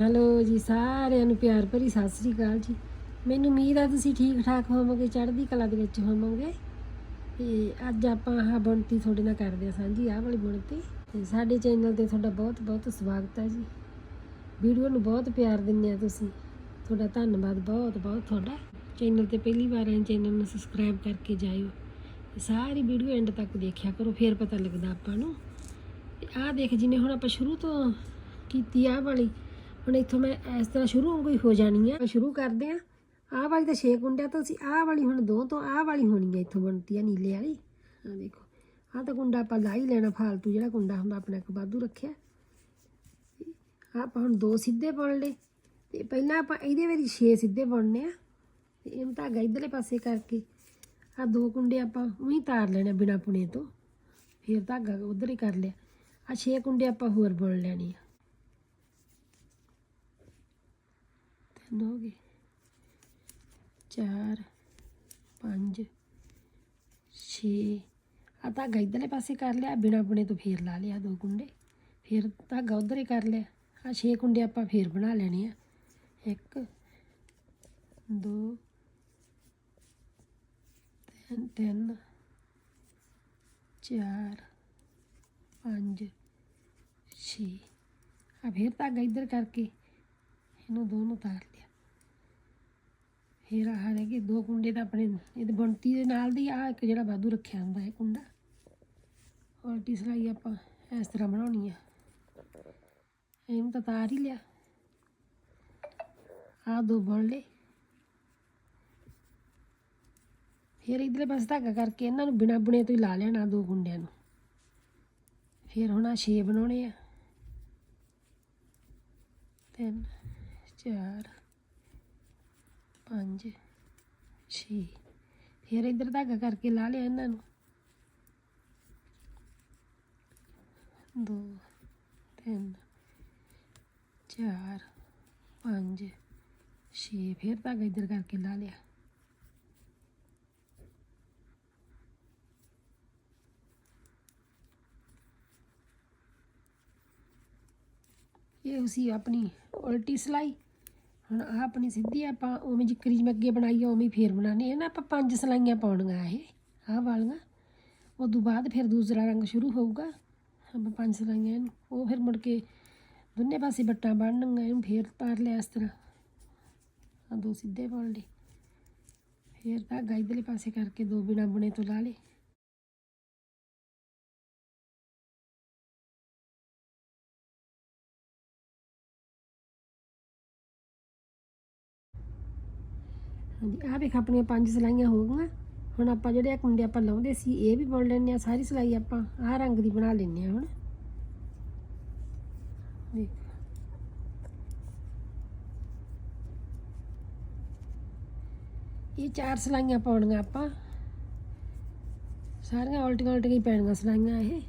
Hello ਜੀ, ਸਾਰਿਆਂ ਨੂੰ ਪਿਆਰ ਭਰੀ ਸਤਿ ਸ੍ਰੀ ਅਕਾਲ ਜੀ। ਮੈਨੂੰ ਉਮੀਦ ਆ ਤੁਸੀਂ ਠੀਕ ਠਾਕ ਹੋਵੋਗੇ, ਚੜ੍ਹਦੀ ਕਲਾ ਦੇ ਵਿੱਚ ਹੋਵੋਗੇ। ਤੇ ਅੱਜ ਆਪਾਂ ਆਹ ਬੁਣਤੀ ਤੁਹਾਡੇ ਨਾਲ ਕਰਦੇ ਆ ਸਾਂਝੀ, ਆਹ ਵਾਲੀ ਬੁਣਤੀ। ਤੇ ਸਾਡੇ ਚੈਨਲ ਤੇ ਤੁਹਾਡਾ ਬਹੁਤ ਬਹੁਤ ਸਵਾਗਤ ਹੈ ਜੀ। ਵੀਡੀਓ ਨੂੰ ਬਹੁਤ ਪਿਆਰ ਦਿੰਦੇ ਆ ਤੁਸੀਂ। ਤੁਹਾਡਾ ਧੰਨਵਾਦ ਬਹੁਤ ਬਹੁਤ ਤੁਹਾਡਾ। ਚੈਨਲ ਤੇ ਪਹਿਲੀ ਵਾਰ ਆਏ ਚੈਨਲ ਨੂੰ ਸਬਸਕ੍ਰਾਈਬ ਕਰਕੇ ਜਾਇਓ। ਸਾਰੀ ਵੀਡੀਓ ਐਂਡ ਤੱਕ ਦੇਖਿਆ ਕਰੋ, ਫਿਰ ਪਤਾ ਲੱਗਦਾ ਆਪਾਂ ਨੂੰ। ਆਹ ਦੇਖ ਜਿਵੇਂ ਹੁਣ ਆਪਾਂ ਸ਼ੁਰੂ ਤੋਂ ਕੀਤੀ ਆਹ ਵਾਲੀ ਹੁਣ ਇੱਥੋਂ ਮੈਂ ਇਸ ਤਰ੍ਹਾਂ ਸ਼ੁਰੂ ਹੋ ਗਈ, ਹੋ ਜਾਣੀ ਆ। ਸ਼ੁਰੂ ਕਰਦੇ ਆ। ਆਹ ਵਾਲੀ ਤਾਂ 6 ਕੁੰਡਿਆਂ ਤੋਂ ਸੀ, ਆਹ ਵਾਲੀ ਹੁਣ ਦੋ ਤੋਂ, ਆਹ ਵਾਲੀ ਹੋਣੀ ਹੈ ਇੱਥੋਂ ਬਣਤੀ ਆ ਨੀਲੇ ਵਾਲੀ। ਆਹ ਦੇਖੋ, ਆਹ ਤਾਂ ਕੁੰਡਾ ਆਪਾਂ ਲਾ ਹੀ ਲੈਣਾ ਫਾਲਤੂ, ਜਿਹੜਾ ਕੁੰਡਾ ਹੁੰਦਾ ਆਪਣਾ ਇੱਕ ਵਾਧੂ ਰੱਖਿਆ। ਆਹ ਆਪਾਂ ਹੁਣ ਦੋ ਸਿੱਧੇ ਬੁਣ ਲਏ। ਤੇ ਪਹਿਲਾਂ ਆਪਾਂ ਇਹਦੇ ਵਿੱਚ 6 ਸਿੱਧੇ ਬੁਣਨੇ ਆ। ਤੇ ਇਹਨੂੰ ਧਾਗਾ ਇਧਰਲੇ ਪਾਸੇ ਕਰਕੇ। ਆਹ ਦੋ ਕੁੰਡੇ ਆਪਾਂ ਉਹੀ ਤਾਰ ਲੈਣੇ ਬਿਨਾ ਪੁਣੇ ਤੋਂ। ਫਿਰ ਧਾਗਾ ਉਧਰ ਹੀ ਕਰ ਲਿਆ। ਆ 6 ਕੁੰਡੇ ਆਪਾਂ ਹੋਰ ਬੁਣ ਲੈਣੇ ਆ। ਤਿੰਨ ਹੋ ਗਏ ਚਾਰ, ਪੰਜ, ਛੇ। ਆ ਧਾਗਾ ਇਧਰਲੇ ਪਾਸੇ ਕਰ ਲਿਆ, ਬਿਨਾ ਬੁਣੇ ਤੋਂ ਫੇਰ ਲਾ ਲਿਆ ਦੋ ਕੁੰਡੇ। ਫਿਰ ਧਾਗਾ ਉਧਰ ਹੀ ਕਰ ਲਿਆ। ਆ 6 ਕੁੰਡੇ ਆਪਾਂ ਫੇਰ ਬਣਾ ਲੈਣੇ ਆ। ਇੱਕ, ਦੋ, ਤਿੰਨ ਤਿੰਨ, ਚਾਰ, ਪੰਜ, ਛੇ। ਆ ਫਿਰ ਧਾਗਾ ਇੱਧਰ ਕਰਕੇ। ਇਹਨੂੰ ਦੋਨੋਂ ਤਾਰ ਲਿਆ। ਫਿਰ ਆਹ ਰਹਿ ਦੋ ਕੁੰਡੇ ਤਾਂ ਆਪਣੇ ਇਹਦੇ ਬੁਣਤੀ ਦੇ ਨਾਲ ਦੀ ਆ, ਇੱਕ ਜਿਹੜਾ ਵਾਧੂ ਰੱਖਿਆ ਹੁੰਦਾ ਹੈ ਕੁੰਡਾ। ਉਲਟੀ ਸਲਾਈ ਆਪਾਂ ਇਸ ਤਰ੍ਹਾਂ ਬਣਾਉਣੀ ਆ। ਇਹਨੂੰ ਤਾਂ ਤਾਰ ਹੀ ਲਿਆ। ਆ ਦੋ ਬਣ ਲਏ। ਫਿਰ ਇਧਰਲੇ ਪਾਸੇ ਧਾਗਾ ਕਰਕੇ ਇਹਨਾਂ ਨੂੰ ਬਿਨਾ ਬੁਣੇ ਤੋਂ ਹੀ ਲਾ ਲੈਣਾ ਦੋ ਗੁੰਡਿਆਂ ਨੂੰ। ਫਿਰ ਹੁਣ ਆ 6 ਬਣਾਉਣੇ ਆ। ਤਿੰਨ। ਚਾਰ, ਪੰਜ, ਛੇ। ਫਿਰ ਇਧਰ ਧਾਗਾ ਕਰਕੇ ਲਾ ਲਿਆ ਇਹਨਾਂ ਨੂੰ। ਦੋ, ਤਿੰਨ, ਚਾਰ, ਪੰਜ, ਛੇ। ਫਿਰ ਧਾਗਾ ਇਧਰ ਕਰਕੇ ਲਾ ਲਿਆ। ਇਹ ਸੀ ਆਪਣੀ ਉਲਟੀ ਸਲਾਈ। ਹੁਣ ਆਹ ਆਪਣੀ ਸਿੱਧੀ ਆਪਾਂ ਉਵੇਂ ਜਿਕਰੀ ਜਿਵੇਂ ਅੱਗੇ ਬਣਾਈ ਆ, ਉਵੇਂ ਹੀ ਫੇਰ ਬਣਾਉਣੀ ਹੈ ਨਾ ਆਪਾਂ ਪੰਜ ਸਲਾਈਆਂ ਪਾਉਣੀਆਂ ਇਹ, ਆਹ ਵਾਲੀਆਂ। ਉਦੋਂ ਬਾਅਦ ਫਿਰ ਦੂਸਰਾ ਰੰਗ ਸ਼ੁਰੂ ਹੋਊਗਾ। ਆਪਾਂ ਪੰਜ ਸਲਾਈਆਂ ਇਹਨੂੰ, ਉਹ ਫਿਰ ਮੁੜ ਕੇ ਦੋਨੇ ਪਾਸੇ ਬੱਟਾਂ ਬਣਨਗੀਆਂ ਇਹਨੂੰ ਫੇਰ ਤਾਰ ਲਿਆ ਇਸ ਤਰ੍ਹਾਂ। ਆ ਦੋ ਸਿੱਧੇ ਬਣ ਲਏ ਫੇਰ ਧਾਗਾ ਇਧਰਲੇ ਪਾਸੇ ਕਰਕੇ ਦੋ ਬਿਨਾ ਬੁਣੇ ਤੋਂ ਲਾ ਲਏ। ਹਾਂਜੀ, ਆਹ ਵੇਖ, ਆਪਣੀਆਂ ਪੰਜ ਸਲਾਈਆਂ ਹੋ ਗਈਆਂ। ਹੁਣ ਆਪਾਂ ਜਿਹੜੇ ਆ ਕੁੰਡੇ ਆਪਾਂ ਲਾਉਂਦੇ ਸੀ, ਇਹ ਵੀ ਬੁਣ ਲੈਣੇ ਆ, ਸਾਰੀ ਸਲਾਈ ਆਪਾਂ ਆਹ ਰੰਗ ਦੀ ਬਣਾ ਲੈਣੇ ਆ ਹੁਣ। ਦੇਖ ਇਹ ਚਾਰ ਸਲਾਈਆਂ ਪਾਉਣੀਆਂ ਆਪਾਂ। ਸਾਰੀਆਂ ਉਲਟੀਆਂ ਉਲਟੀਆਂ ਹੀ ਪੈਣੀਆਂ ਸਲਾਈਆਂ ਇਹ,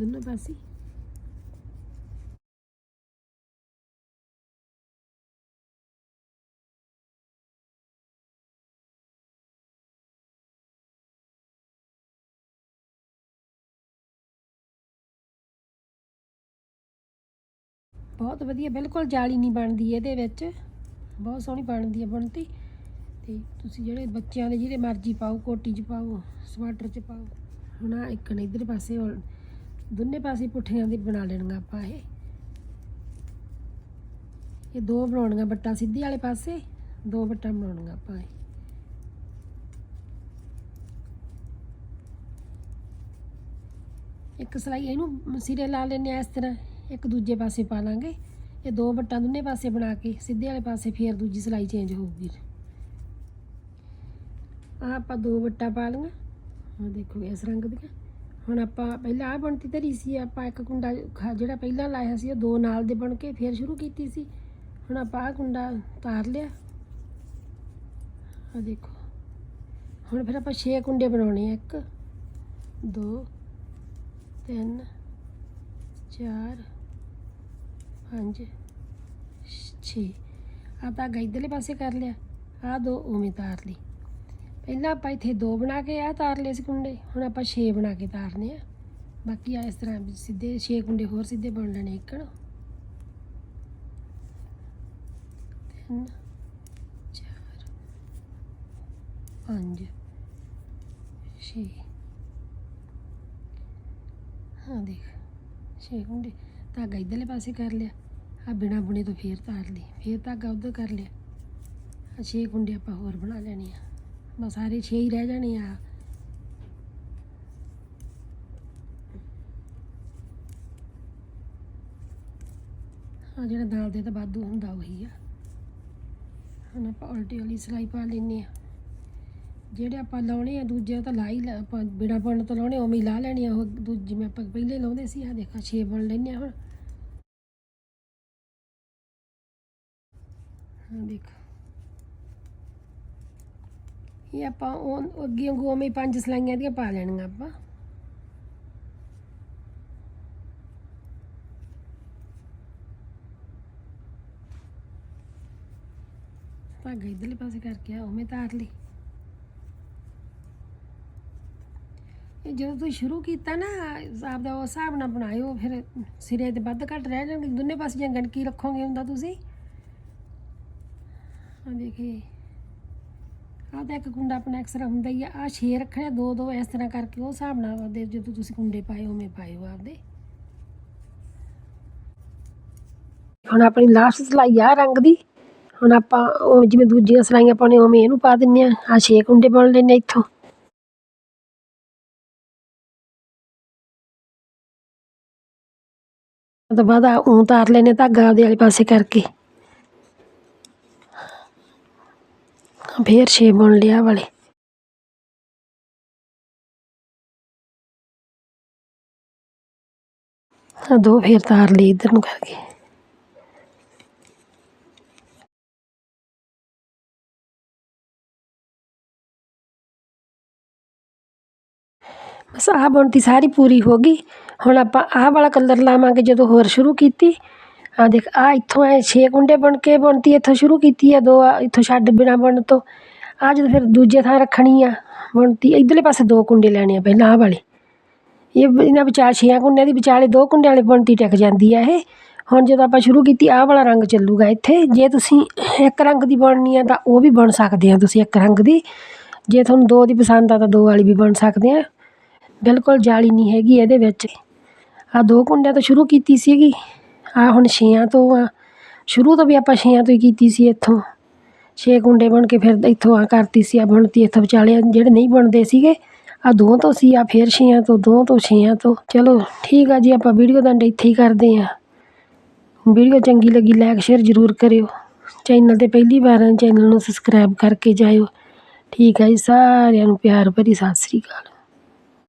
ਦੋਨੋਂ ਪਾਸੇ। ਬਹੁਤ ਵਧੀਆ, ਬਿਲਕੁਲ ਜਾਲੀ ਨਹੀਂ ਬਣਦੀ ਇਹਦੇ ਵਿੱਚ। ਬਹੁਤ ਸੋਹਣੀ ਬਣਦੀ ਹੈ ਬਣਤੀ। ਤੇ ਤੁਸੀਂ ਜਿਹੜੇ ਬੱਚਿਆਂ ਦੇ ਜਿਹੜੇ ਮਰਜ਼ੀ ਪਾਓ, ਕੋਟੀ 'ਚ ਪਾਓ, ਸਵੈਟਰ 'ਚ ਪਾਓ। ਹੁਣ ਆਹ ਇੱਕ ਨੇ ਇਧਰ ਪਾਸੇ ਹੁਣ ਦੋਨੇ ਪਾਸੇ ਪੁੱਠੀਆਂ ਦੇ ਬਣਾ ਲੈਣੀਆਂ ਆਪਾਂ ਇਹ। ਇਹ ਦੋ ਬਣਾਉਣੀਆਂ ਬੱਟਾ ਸਿੱਧੀ ਵਾਲੇ ਪਾਸੇ, ਦੋ ਬੱਟਾ ਬਣਾਉਣੀਆਂ ਆਪਾਂ ਇਹ। ਇੱਕ ਸਲਾਈ ਇਹਨੂੰ ਸਿਰੇ ਲਾ ਲੈਣੇ ਆ ਇਸ ਤਰ੍ਹਾਂ। ਇੱਕ ਦੂਜੇ ਪਾਸੇ ਪਾ ਲਾਂਗੇ। ਇਹ ਦੋ ਵੱਟਾਂ ਦੋਨੇ ਪਾਸੇ ਬਣਾ ਕੇ ਸਿੱਧੇ ਵਾਲੇ ਪਾਸੇ ਫੇਰ ਦੂਜੀ ਸਿਲਾਈ ਚੇਂਜ ਹੋਊਗੀ। ਆ ਆਪਾਂ ਦੋ ਵੱਟਾਂ ਪਾ ਲਈਆਂ। ਆ ਦੇਖੋ ਇਸ ਰੰਗ ਦੀਆਂ। ਹੁਣ ਆਪਾਂ ਪਹਿਲਾਂ ਆ ਬਣਤੀ ਧਰੀ ਸੀ, ਆਪਾਂ ਇੱਕ ਕੁੰਡਾ ਖਾ- ਜਿਹੜਾ ਪਹਿਲਾਂ ਲਾਇਆ ਸੀ, ਉਹ ਦੋ ਨਾਲ ਦੇ ਬਣ ਕੇ ਫੇਰ ਸ਼ੁਰੂ ਕੀਤੀ ਸੀ। ਹੁਣ ਆਪਾਂ ਆ ਕੁੰਡਾ ਤਾਰ ਲਿਆ। ਆ ਦੇਖੋ। ਹੁਣ ਫਿਰ ਆਪਾਂ 6 ਕੁੰਡੇ ਬਣਾਉਣੇ ਆ, ਇੱਕ, ਦੋ, ਤਿੰਨ, ਚਾਰ ਪੰਜ ਛੇ। ਆ ਤਾਂ ਇਧਰਲੇ ਪਾਸੇ ਕਰ ਲਿਆ। ਆ ਦੋ ਉਵੇਂ ਤਾਰ ਲਈ। ਪਹਿਲਾਂ ਆਪਾਂ ਇੱਥੇ ਦੋ ਬਣਾ ਕੇ ਆ ਤਾਰ ਲਏ ਸੀ ਕੁੰਡੇ। ਹੁਣ ਆਪਾਂ 6 ਬਣਾ ਕੇ ਤਾਰਨੇ ਆ। ਬਾਕੀ ਆ ਇਸ ਤਰ੍ਹਾਂ ਸਿੱਧੇ 6 ਕੁੰਡੇ ਹੋਰ ਸਿੱਧੇ ਬਣ ਲੈਣੇ ਇੱਕਣ ਤਿੰਨ, ਚਾਰ, ਪੰਜ, ਛੇ। ਹਾਂ ਦੇਖ, ਛੇ ਕੁੰਡੇ। ਧਾਗਾ ਇਧਰਲੇ ਪਾਸੇ ਕਰ ਲਿਆ। ਆ ਬਿਨਾ ਬੁਣੇ ਤੋਂ ਫੇਰ ਤਾਰ ਲਈ। ਫੇਰ ਧਾਗਾ ਉਧਰ ਕਰ ਲਿਆ। ਆ ਛੇ ਕੁੰਡੇ ਆਪਾਂ ਹੋਰ ਬਣਾ ਲੈਣੇ ਆ। ਬਸ ਸਾਰੇ ਛੇ ਹੀ ਰਹਿ ਜਾਣੇ ਆ। ਆ ਜਿਹੜਾ ਦਾਲ ਦੇ ਤਾਂ ਵਾਧੂ ਹੁੰਦਾ ਉਹੀ ਆ। ਹੁਣ ਆਪਾਂ ਉਲਟੀ ਵਾਲੀ ਸਿਲਾਈ ਪਾ ਲੈਨੇ ਆ। ਜਿਹੜੇ ਆਪਾਂ ਲਾਉਣੇ ਆ, ਦੂਜੇ ਉਹ ਤਾਂ ਲਾ ਹੀ ਲਾ- ਆਪਾਂ ਬਿਨਾ ਬਣ ਤੋਂ ਲਾਉਣੇ ਉਵੇਂ ਹੀ ਲਾ ਲੈਣੇ ਆ ਉਹ ਦੂਜੇ ਜਿਵੇਂ ਆਪਾਂ ਪਹਿਲੇ ਲਾਉਂਦੇ ਸੀ ਆ ਦੇਖਾ 6 ਬਣ ਲੈਨੇ ਆ ਹੁਣ। ਹਾਂ ਦੇਖ। ਇਹ ਆਪਾਂ ਉਹ ਅੱਗੇ ਵਾਂਗੂ ਉਵੇਂ ਪੰਜ ਸਲਾਈਆਂ ਦੀਆਂ ਪਾ ਲੈਣੀਆਂ ਆਪਾਂ। ਧਾਗਾ ਇਧਰਲੇ ਪਾਸੇ ਕਰਕੇ ਆ, ਉਵੇਂ ਤਾਰ ਲਈ। ਇਹ ਜਦੋਂ ਤੁਸੀਂ ਸ਼ੁਰੂ ਕੀਤਾ ਨਾ ਆਪਦਾ ਉਹ ਹਿਸਾਬ ਨਾਲ ਬਣਾਇਓ, ਫਿਰ ਸਿਰੇ ਤੇ ਵੱਧ ਘੱਟ ਰਹਿ ਜਾਣਗੇ। ਦੋਨੇ ਪਾਸੇ ਜਾਂ ਗਣਕੀ ਰੱਖੋਗੇ ਹੁੰਦਾ ਤੁਸੀਂ? ਆ ਦੇਖੀ ਆਹ ਤਾਂ ਇੱਕ ਕੁੰਡਾ ਆਪਣਾ ਐਕਸਰਾ ਹੁੰਦਾ ਹੀ ਆ। ਆ ਛੇ ਰੱਖਿਆ ਦੋ ਦੋ ਇਸ ਤਰ੍ਹਾਂ ਕਰਕੇ ਉਹ ਹਿਸਾਬ ਨਾਲ ਆਪਦੇ ਜਦੋਂ ਤੁਸੀਂ ਕੁੰਡੇ ਪਾਏ, ਉਵੇਂ ਪਾਇਓ ਆਪਦੇ। ਹੁਣ ਆਪਣੀ ਲਾਸਟ ਸਲਾਈ ਆ ਰੰਗ ਦੀ। ਹੁਣ ਆਪਾਂ ਉਹ ਜਿਵੇਂ ਦੂਜੀਆਂ ਸਲਾਈਆਂ ਪਾਉਣੇ ਉਵੇਂ ਇਹਨੂੰ ਪਾ ਦਿੰਨੇ ਆ। ਆ ਛੇ ਕੁੰਡੇ ਬਣ ਲੈਨੇ ਇੱਥੋਂ। ਉਹ ਤੋਂ ਬਾਅਦ ਆ ਊਂ ਤਾਰ ਲੈਨੇ ਧਾਗਾ ਉਹਦੇ ਵਾਲੇ ਪਾਸੇ ਕਰਕੇ। ਫੇਰ ਛੇ ਬੁਣ ਲਿਆ ਵਾਲੇ। ਆ ਦੋ ਫੇਰ ਤਾਰ ਲਈ ਇਧਰ ਨੂੰ ਕਰਕੇ। ਬਸ ਆਹ ਬੁਣਤੀ ਸਾਰੀ ਪੂਰੀ ਹੋ ਗਈ। ਹੁਣ ਆਪਾਂ ਆਹ ਵਾਲਾ ਕਲਰ ਲਾਵਾਂਗੇ ਜਦੋਂ ਹੋਰ ਸ਼ੁਰੂ ਕੀਤੀ। ਆ ਦੇਖ ਆ ਇੱਥੋਂ ਐ 6 ਕੁੰਡੇ ਬਣ ਕੇ ਬੁਣਤੀ, ਇੱਥੋਂ ਸ਼ੁਰੂ ਕੀਤੀ ਆ, ਦੋ ਆ, ਇੱਥੋਂ ਛੱਡ ਬਿਨਾ ਬਣ ਤੋਂ। ਆ ਜਦੋਂ ਫਿਰ ਦੂਜੇ ਥਾਂ ਰੱਖਣੀ ਆ, ਬੁਣਤੀ, ਇਧਰਲੇ ਪਾਸੇ ਦੋ ਕੁੰਡੇ ਲੈਣੇ ਆ ਪਹਿਲਾਂ ਆਹ ਵਾਲੇ। ਇਹ ਇਹਨਾਂ ਵਿਚਾਲੇ ਛੇ ਕੁੰਡਿਆਂ ਦੀ ਵਿਚਾਲੇ ਦੋ ਕੁੰਡਿਆਂ ਵਾਲੀ ਬੁਣਤੀ ਟਿਕ ਜਾਂਦੀ ਆ ਇਹ। ਹੁਣ ਜਦੋਂ ਆਪਾਂ ਸ਼ੁਰੂ ਕੀਤੀ, ਆਹ ਵਾਲਾ ਰੰਗ ਚੱਲੂਗਾ ਇੱਥੇ। ਜੇ ਤੁਸੀਂ ਇੱਕ ਰੰਗ ਦੀ ਬਣਨੀ ਆ ਤਾਂ ਉਹ ਵੀ ਬਣ ਸਕਦੇ ਆ ਤੁਸੀਂ ਇੱਕ ਰੰਗ ਦੀ। ਜੇ ਤੁਹਾਨੂੰ ਦੋ ਦੀ ਪਸੰਦ ਆ ਤਾਂ ਦੋ ਵਾਲੀ ਵੀ ਬਣ ਸਕਦੇ ਆ। ਬਿਲਕੁਲ ਜਾਲੀ ਨਹੀਂ ਹੈਗੀ ਇਹਦੇ ਵਿੱਚ। ਆ ਦੋ ਕੁੰਡਿਆਂ ਤੋਂ ਸ਼ੁਰੂ ਕੀਤੀ ਸੀਗੀ। ਆ ਹੁਣ ਛੇਆਂ ਤੋਂ ਆ। ਸ਼ੁਰੂ ਤੋਂ ਵੀ ਆਪਾਂ ਛੇਆਂ ਤੋਂ ਹੀ ਕੀਤੀ ਸੀ ਇੱਥੋਂ। ਛੇ ਕੁੰਡੇ ਬਣ ਕੇ ਫਿਰ ਇੱਥੋਂ ਆ ਕਰਤੀ ਸੀ, ਆ ਬਣਤੀ ਇੱਥੋਂ ਵਿਚਾਲੇ ਜਿਹੜੇ ਨਹੀਂ ਬਣਦੇ ਸੀਗੇ। ਆ ਦੋ ਤੋਂ ਸੀ ਆ ਫਿਰ ਛੇਆਂ ਤੋਂ, ਦੋ ਤੋਂ ਛੇਆਂ ਤੋਂ। ਚਲੋ ਠੀਕ ਆ ਜੀ, ਆਪਾਂ ਵੀਡੀਓ ਦਾ ਇੱਥੇ ਹੀ ਕਰਦੇ ਆ। ਵੀਡੀਓ ਚੰਗੀ ਲੱਗੀ ਲਾਈਕ ਸ਼ੇਅਰ ਜ਼ਰੂਰ ਕਰਿਓ। ਚੈਨਲ ਤੇ ਪਹਿਲੀ ਵਾਰ ਚੈਨਲ ਨੂੰ ਸਬਸਕ੍ਰਾਈਬ ਕਰਕੇ ਜਾਇਓ। ਠੀਕ ਆ ਜੀ, ਸਾਰਿਆਂ ਨੂੰ ਪਿਆਰ ਭਰੀ ਸਤਿ ਸ੍ਰੀ ਅਕਾਲ।